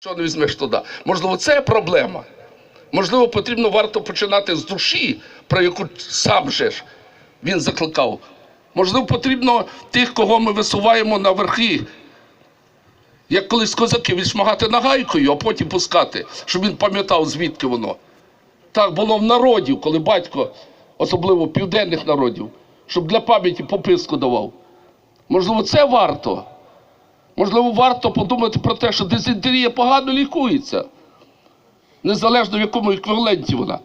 Що не візьмеш туди? Можливо, це проблема. Можливо, потрібно варто починати з душі, про яку сам же ж він закликав. Можливо, потрібно тих, кого ми висуваємо на верхи, як колись козаки відшмагати нагайкою, а потім пускати, щоб він пам'ятав, звідки воно. Так було в народів, коли батько, особливо південних народів, щоб для пам'яті пописку давав. Можливо, це варто. Можливо, варто подумати про те, що дизентерія погано лікується, незалежно в якому еквіваленті вона.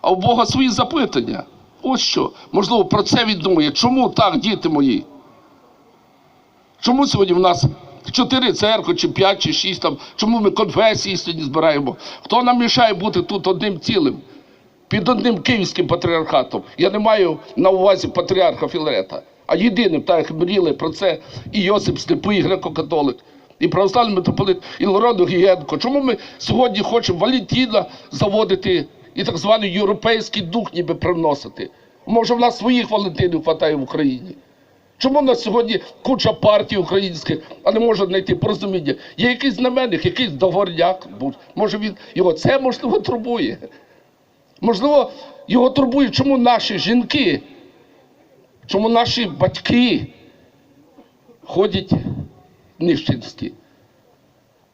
А у Бога свої запитання. Ось що. Можливо, про це він думає. Чому так, діти мої? Чому сьогодні в нас чотири церкви, чи п'ять, чи шість там? Чому ми конфесії сьогодні збираємо? Хто нам мішає бути тут одним цілим? Під одним київським патріархатом. Я не маю на увазі патріарха Філарета, а єдиним, так як мріяли про це і Йосип Степий, греко-католик, і православний митрополит Ілородо Гієнко. Чому ми сьогодні хочемо Валентіна заводити і так званий європейський дух ніби привносити? Може, в нас своїх Валентинів хватає в Україні? Чому в нас сьогодні куча партій українських, а не може знайти порозуміння? Є якийсь знаменник, якийсь договорняк, може він його це можливо турбує. Можливо, його турбує, чому наші жінки, чому наші батьки ходять нищенські.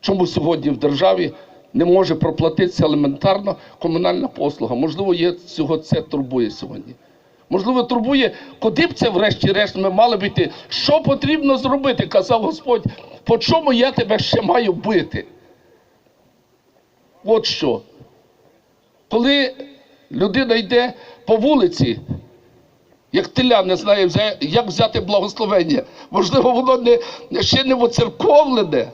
Чому сьогодні в державі не може проплатитися елементарно комунальна послуга? Можливо, є цього це турбує сьогодні. Можливо, турбує, куди б це, врешті-решт, ми мали б йти. Що потрібно зробити? Казав Господь, по чому я тебе ще маю бити? От що. Коли людина йде по вулиці, як теля не знає, як взяти благословення, можливо, воно не, ще не воцерковлене,